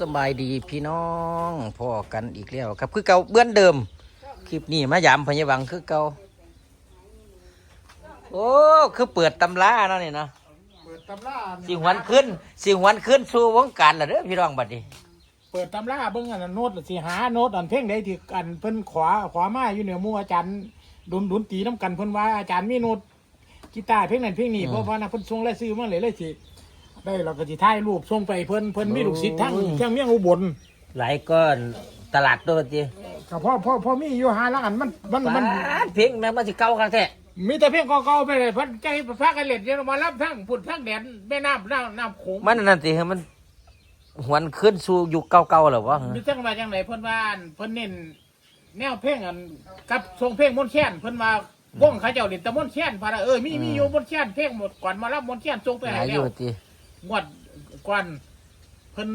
สบายดีพี่น้องพอกันอีกแล้วครับ คือเก่าเบื้อนเดิม คลิปนี้มายามพญาวังคือเก่าโอ้คือเปิดตำราเนาะนี่เนาะเปิดตำราสิหวนขึ้นสิหวนขึ้นสู่วงการละเด้อพี่น้องบัดนี้เปิดตำราเบิ่งอันนั้นโน้ตสิหาโน้ตอันเพ่งใดที่อันเพิ่นขวาขวามาอยู่เหนือหมู่อาจารย์ดุนดุนตีน้ำกันเพิ่นว่าอาจารย์มีโน้ตกีตาร์เพ่งนั้นเพ่งนี้เพราะว่านะเพิ่นส่งรายชื่อมาเลยเลยสิ ได้เราก็สิถ่ายรูปส่งไปเพิ่นเพิ่นมีลูกศิษย์ทั้งทั้งเมียงอุบลหลายก้อนตลาดตัวบัดนี้ก็พ่อพ่อพ่อมีอยู่หาละอันมันมันมันปาดเพลงแม่งมันสิเก่าคักแท้มีแต่เพียงเก่าๆไปเลยเพิ่นใจพากันเล่นเดี๋ยวมารับทั้งพุ่นทั้งแดนแม่น้ำน้ำน้ำโขงมันนั่นสิคือมันหวนขึ้นสู่ยุคเก่าๆหรอวะมีจังว่าจังไหนเพิ่นว่าอันเพิ่นเน้นแนวเพลงอันกับทรงเพลงมนต์แค้นเพิ่นว่าวงเขาเจ้าเล่นแต่มนต์แค้นพาราเออมีมีอยู่มนต์แค้นเพลงหมดก่อนมารับมนต์แค้นทรงไปหให้ลายอแล้วยู่ติ งวดก่อนเพิ่น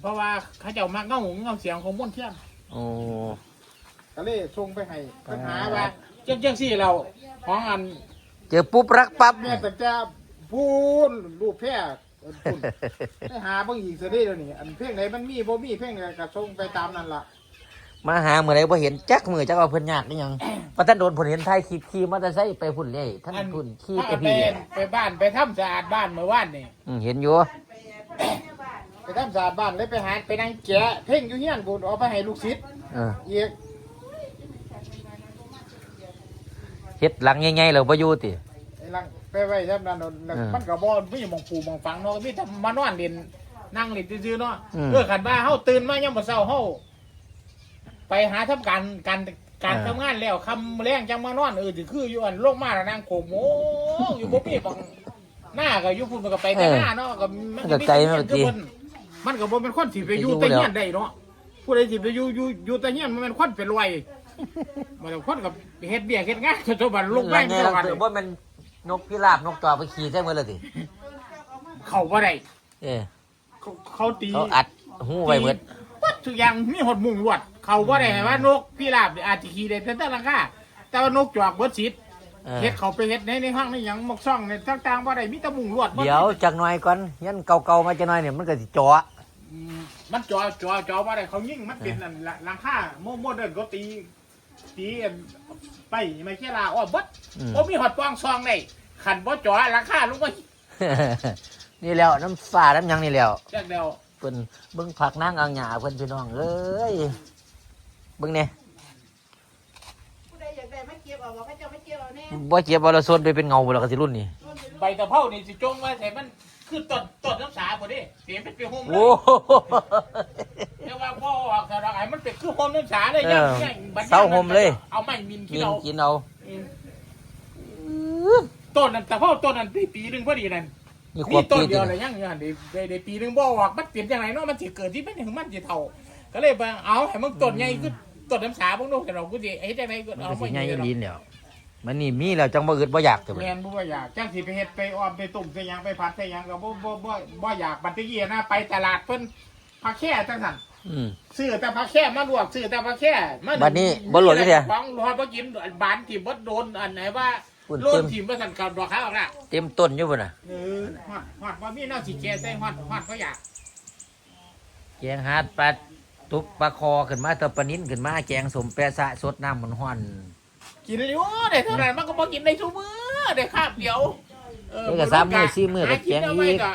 เพราะว่าเขาเจ้ามาเงาเงาเสียงของมนต์แค้นโอ้ ก็เลยทรงไปให้ปัญหาว่าจังจังซี่เราของอันเจอปุ๊บรักปั๊บ แม่แต่จะพูนรูปแพร่พุ่นไปหาเบิ่งอีกซะได้เดี๋ยวนี้อันเพลงไหนมันมีบ่มีเพลงไหนก็ทรงไปตามนั้นล่ะ มาหาเมื่อไรบ่เห็นจักมือจักเอาเพิ่นยากนี่หยังปะท่านโดนผลเห็นไทยขี่ขี่มอเตอร์ไซค์ไปพุ่นเลยท่านอันพุ่นขี่ถ้าไปไปพี่ไปบ้านไปทำสะอาดบ้านเมื่อวานนี่อืมเห็นอยู่ไปทำสะอาดบ้านเลยไปหาไปนั่งแกะเพ่งอยู่เฮียนกูเอาไปให้ลูกศิษย์เอออีกเฮ็ดหลังใหญ่ๆแล้วบ่อยู่ติไอ้หลังไปไว้ทำนั้นแล้วเออมันก็บ่มีหมองปูหมองฟังเนาะมีแต่มานอนเล่นนั่งเล่นซื่อๆเนาะอืมเออคันว่าเฮาตื่นมายามมื้อเช้าเฮา ไปหาทำการการการทำงานแล้วคำแรงจังมานอนเออสิคืออยู่อันลงมาแล้วนั่งโขกโมอยู่บ่มีบังหน้าก็อยู่พุ่นมันก็ไปแต่หน้าเนาะก็มันก็มีแต่เฮียนคือเพิ่นมันก็บ่เป็นคนสิไปอยู่แต่เฮียนได้เนาะผู้ใดสิไปอยู่อยู่อยู่แต่เฮียนมันเป็นคนเป็นรวยมันเป็นคนกับเฮ็ดเบี้ยเฮ็ดงานจนบัดลูกหแม่ลังงใหญ่เท่าหลักันงเสือบ่แม่นนกพิราบนกจอกไปขี่ใส่มือเลยติเข้าบ่ได้เอ้เขาเขาตีเขาอัดหูไว้หมดวัด ทุกอย่างมีหดมุงลวด เขาบ่ได้ให้ว่านกพิราบนี่อาจจะขี่ได้แต่แต่ละค่าแต่ว่านกจอกเบิดสิทธิ์เออเฮ็ดเขาไปเฮ็ดในในห้างในหยังหมกซ่องในต่างๆบ่ได้มีแต่มุงลวดบ่เดี๋ยวจักหน่อยก่อนยันเก่าๆมาจักหน่อยเนี่ยมันก็สิจ่ออืมมันจอจอจอบ่ได้เขายิงมันเป็นอันละหลังคาโมโมเดิร์นก็ตีตีอันไปไม่ใช่ลาอ้อเบิดอืม บ่มีหอดปองซองได้ขันบ่จอหลังคาลงมานี่แล้วน้ำฟ้าน้ำหยังนี่แล้วจักเดียว เพิ่นเบิ่งผักนางอังหยาเพิ่นพี่น้องเอ้ยเบิ่งเนี่ยผู้ใดอยากได้มาเก็บเอาว่าพระเจ้ามาเก็บเอาแน่บ่เจ็บบ่ละส่วนไปเป็นเงาบ่ละก็สิรุ่นนี่ใบตะเภานี่สิจงไว้แต่มันคือต้นต้นน้ำสาบ่ดิเปลี่ยนเป็นเป็นโฮมเลโอ้ยโหแต่ว่าพ่อออกสระไอ้มันเป็นคือโฮมน้ำสาเลยเออยังบัดเสาโฮมเลยเอาไม้มินกิกินนเอากินเอาอืมต้นนั้นตะเภาต้นนั้นปีปีหนึงพอดีนั่น นี่ขมีวบต้นปีเดีติยวเลยยังยังได้ได้ได้ปีหนึงบ่ออกมันเปลี่ยนจังไงเนาะมันสิเกิดที่เป็นของมันสิเท่า ก็เลยว่าเอาให้มันต้นใหญ่คือต้นน้ำสาพวกนู้นแต่เรากูสิเฮ็ดจังไงก็มันเอาก็สิไม่ใหญ่ใหญ่ลีนแล้วมันนี่มีแล้วจังบ่อึดบ่อยากแต่บัดแม่นบ่ว่าอยากจังสิไปเฮ็ดไปอ้อมไปตุ่มไปหยังไปผัดไปหยังก็บ่บ่บ่บ่อยากบัดตะกี้นะไปตลาดเพิ่นผักแค่จังซั่นอืม ซื้อแต่ผักแค่มาลวกซื้อแต่ผักแค่มาบัดนี้บ่ลวกจักเที่ย ของรอบ่กินบานที่บ่โดนอันไหนว่า อุ่นโลเต็นมทิ่มบ่สั่นกับดอกขาวออกละเต็มต้นอยู่พุ่นน่ะเออฮอดฮอดบ่มีแนวสิแก่ใส่ฮอดฮอดเขาอยากแกงหาดปลาตุกปลาคอขึ้นมาแตะปลานิ้นขึ้นมาแกงสมแปะสะสดน้ำมันฮ้อนกินอยู่ได้เท่านั้นมันก็บ่กินได้ทุกมื้อได้คาบเดียวเออเออก็สามมื้อสี่มื้อก็หาแกงเอาอีไว้กก็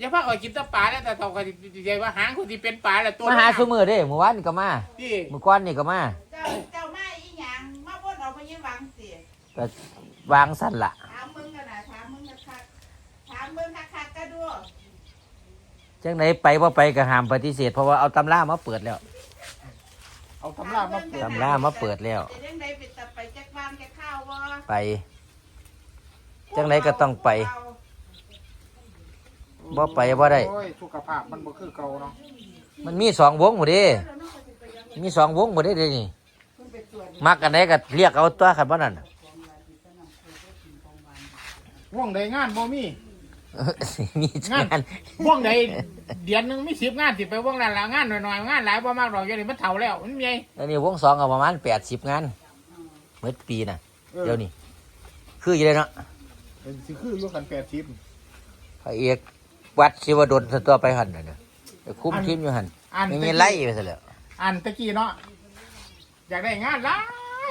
อย่าพาเอากินแตะปลาแล้วแต่เท่าก็สิใจว่าหางคนที่เป็นปลาแล้วตัวมาหาซุมื้อเด้เมื่อวานนี่ก็มาที่ เมื่อก่อนนี่ก็มาเจ้าเจ้ามาอีหยังมาบ่นเอาไปยังหวังสิก็ วางสั่นล่ะถามมึงกันนะถามมึงคักๆถามมึงคักๆก็ดูจังไหนไปบ่ไปก็ห้ามปฏิเสธเพราะว่าเอาตำรามาเปิดแล้ว เอาตำรามาปลูกตำรามาเปิดแล้วจะยังไดไปตัดไปจักบ้านแกข้าวบ่ไป จังไหนก็ต้องไปบ่ไปบ่ได้ โอ้ยสุขภาพมันบ่คือเก่าเนาะมันมีสองวงหมดเด้มีสองวงหมดเด้เดี๋ยวนี้มักกันไหนก็เรียกเอาตัวขันบ่นั่นน่ะ ว่องใดงานบ่มีมีงาน ว่องใดเดือนหนึงมี10งานสิไปว่องนั้นละงานหน่อยๆงานหลายบ่มากดอกอย่างนี้มันเฒ่าแล้วมันใหญ่ แล้วนี่วงสองก็ประมาณแปดสิบงานเมื่อปีน่ะออ เดี๋ยวนี้คืออยู่เลยเนาะสิคืออยู่กัน80พระเอกวัดศิวดลสตัวไปหันน่ะเด้อไปคุ้มทีมอยู่หันอัน ไม่ตะมีกี้ไล่ไปซะแล้ว อันตะกี้เนาะอยากได้งานหลา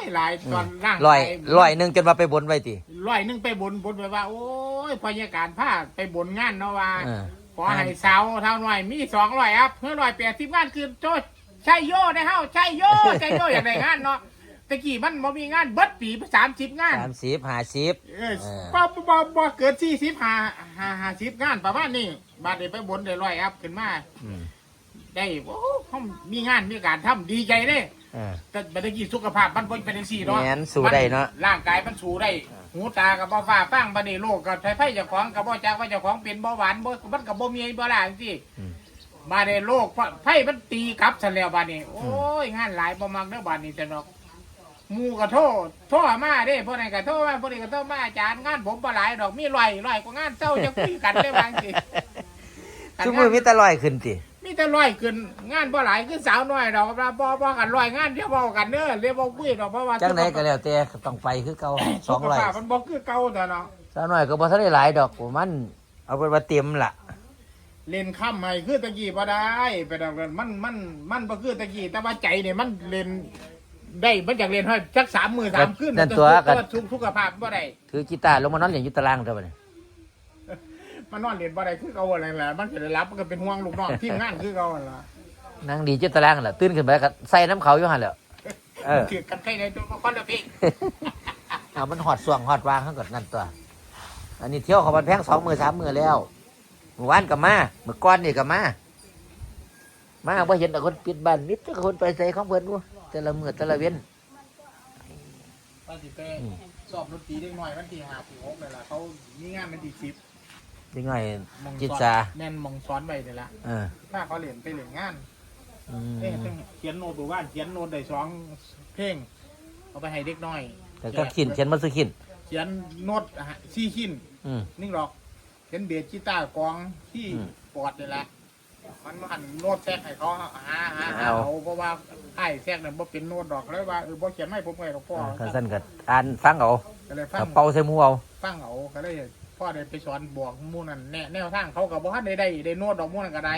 ยหลายตอนร่างลอยกาลอยหนึงจนมาไปบนไว้ติร้อยหนึงไปบนบนไปว่า โอ้ยพยาการผ้าไปบนงานเนาะว่าเออขอให้สาวเท่าหน่อยมีสองร้อยครับเพื่อร้อยแปดสิบงานคือโจใช่โย่ได้เฮ้าใช่โย่ใช่โย่อยากได้งานเนาะตะกี้มันบ่มีงานเบิดปีสามสิบงานสามสิบห้าสิบเออเออบ่บ่บ่เกินสี่สิบห้าห้าห้าสิบงานประมาณนี้บาดเดี๋ยวไปบนได้ร้อยครับขึ้นมาอืมได้โอ้เขามีงานมีการทำดีใจเด้ เออ แต่บัดนี้สุขภาพมันบ่เป็นจังซี่เนาะแม่นสู้ได้เนาะ มัร่างกายมันสู้ได้หูตากับบ่ฟ้าฟังบัดนี้โรคก็ไฟไฟเจ้าของก็บ่จักว่าเจ้าของเป็นเบาหวานบ่มันก็บ่มีบ่ล่ะจังซี่อืม มาได้โรคไฟมันตีกลับซะแล้วบัดนี้ โอ้ยงานหลายบ่มักเด้อบัดนี้แต่ดอกหมู่ก็โทษโทษมาเด้พวกนั้นก็โทษมาพวกนี้ก็โทษมาอาจารย์งานผมบ่หลายดอกมีร้อยร้อยกว่างานเจ้าจะคุยกันได้บางทีทุกมือมีแต่ลอยขึ้นติมี แต่ร้อยขึ้นงานบ่หลายคือสาวน้อยดอกครับบ่บ่กันร้อยงานเดียวเว้ากันเด้อเรียกบ่คุยดอกเพราะว่าจังไหนก็แล้วแต่ต้องไปคือเก่าสองร้อยสุขภาพมันบ่คือเก่าแต่เนาะสาวน้อยก็บ่ทันได้หลายดอกประมันเอาไปว่าเตรียมล่ะเล่นค่ำให้คือตะกี้บ่ได้ไปดอกนั้นมันมันมันบ่คือตะกี้แต่ว่าใจเนี่ยมันเล่นได้มันอยากเล่นให้สักสามมือสามคืนนั่นตัวกันทุกทุกภาพบ่ได้ถือกีตาร์ลงมานอนเล่นอยู่ตารางเท่านั้น มันนอนเล่นบ่ได้คือเก่าอะไรแหละมันก็ได้รับมันก็เป็นห่วงลูกน้องทีมงานคือเก่าหั่นล่ะนั่งดีอยู่ตารางนั่นล่ะตื่นขึ้นไปก็ใส่น้ำเขาอยู่หั่นแหล้วเออถือกันใครในตัวคนละพี่เอามันหอดส่วงหอดวางข้างก่อนนั่นตัว อันนี้เที่ยวเขาบันแพงสองมือสามมือแล้วเมื่อวานกับมาเมื่อก้อนนี่กับมา มาว่าเห็นแต่คนปิดบ้านนิดแต่คนไปใส่ของเพิ่นดูแต่ละมือแต่ละเว้นตอนสิไปอืมสอบดนตรีเด็กน้อยวันที่5ที่6นี่ล่ะเขามีงานวันที่ 10ยังไงมองจิตสอนซาแม่นมองสอนไว้นี่ล่ะเออถ้าเขาเรียนไปเรียนงานอืเอ้ยมต้องเขียนโน้ตบอกว่าเขียนโน้ตได้สองเพลงเอาไปให้เด็กน้อยแต่ก็ขินเขียนมาซื้อขินเขียนโน้ตสี่ขินอืม นิ่งหรอกเขียนเบียดกีตาร์กลองที่อืมปอดนี่แหละมันมาหันโน้ตแทรกให้เขาหาหาหาเอา เอาเพราะว่าไอ้แทรกเนี่ยบ่เป็นโน้ตดอกเลยว่าเออบ่เขียนไม่ผมเลยหรอกพ่อก็สั้นก็อ่านฟังเอาก็เลยฟังก็เป่าใส่หมูเอา ฟังเอาก็เลย พ่อได้ไปสอนบอกหมู่นั่นแนแนวทางเขาก็บ่ทันได้ได้ได้โน้ตดอกหมู่นั่นก็ได้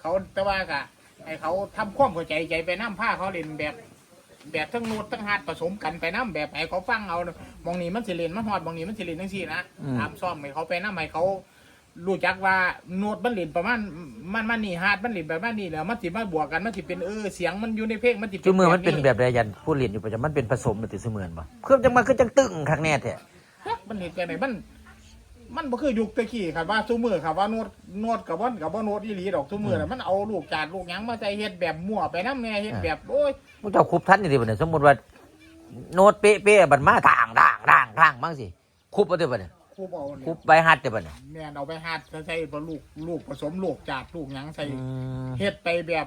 เขาแต่ว่าก็ให้เขาทำความเข้าใจใจไปน้ำผ้าเขาเล่นแบบ แบบทั้งโน้ตทั้งฮาร์ดผสมกันไปน้ำแบบให้เขาฟังเอามองนี้มันสิเล่นมันฮอดมองนี้มันสิเล่นทั้งสี่นะอืม ตามซ่อมให้เขาไปน้ำให้เขา รู้จักว่าโน้ตมันเล่นประมาณมันมันนี่ฮาร์ดมันเล่นประมาณนี้แล้วมันสิมาบวกกันมันสิเป็นเออเสียงมันอยู่ในเพลงมันสิจุมือมันเป็นแบบใดยันผู้เรียนอยู่ประจำมันเป็นผสมมันติเสมือนบ่เครื่องจังมาคือจังตึ้งคักแน่แท้ มันเห็นกันไหนมัน มันบ่คือยุคตะกี้ครับว่าซุมือครับว่าโน้ตโน้ตกับว่ากับว่าโน้ตอีหลีดอกซุมือน่ะมันเอาลูกจาดลูกหยังมาใส่เฮ็ดแบบมั่วไปน้ำแน่เฮ็ดแบบโอ้ยมึงเจ้าคุบทันนี่ดิบัดนี้สมมุติว่าโน้ตเป๊ะๆบัดมาทางด่างด่างด่างบ้างสิคุบเอาเด้อบัดนี้ครูบอกเนี่คุยบใบหัดเด้อบัดนี้แม่นเอาไปหัดใส่บ่ลูกลูกผสมลูกจาดลูกหยังใส่อืม เฮ็ดไปแบบ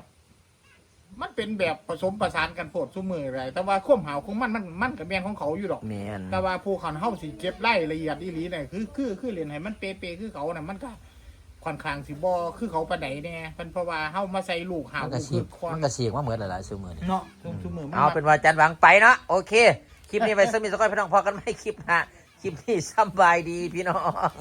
มันเป็นแบบผสมประสานกันโพดซุมือไรแต่ว่าข้อมหาวของมันมันมันกับแม่นของเขาอยู่ดอก แม่นแต่ว่าผู้ขันเฮาสิเก็บไล่ละเอียดอีหลีเนี่ยคือคือคือเรียนให้มันเป๊ะๆคือเขาน่ะมันก็ค่อนข้างสิบ่คือเขาปานใดแน่เพิ่นเพราะว่าเฮามาใส่ลูกหาวมันก็คืสีอกความันก็สีกมาเหมือนหลายๆซุมื้อนี่เนาะซุมือมันเอาเป็นว่าจันหวังไปเนาะโอเค คลิปนี้ไปสมิสก้อยพี่น้องพอกันไหมคลิปหน้าคลิปนี้สำบายดีพี่น้อง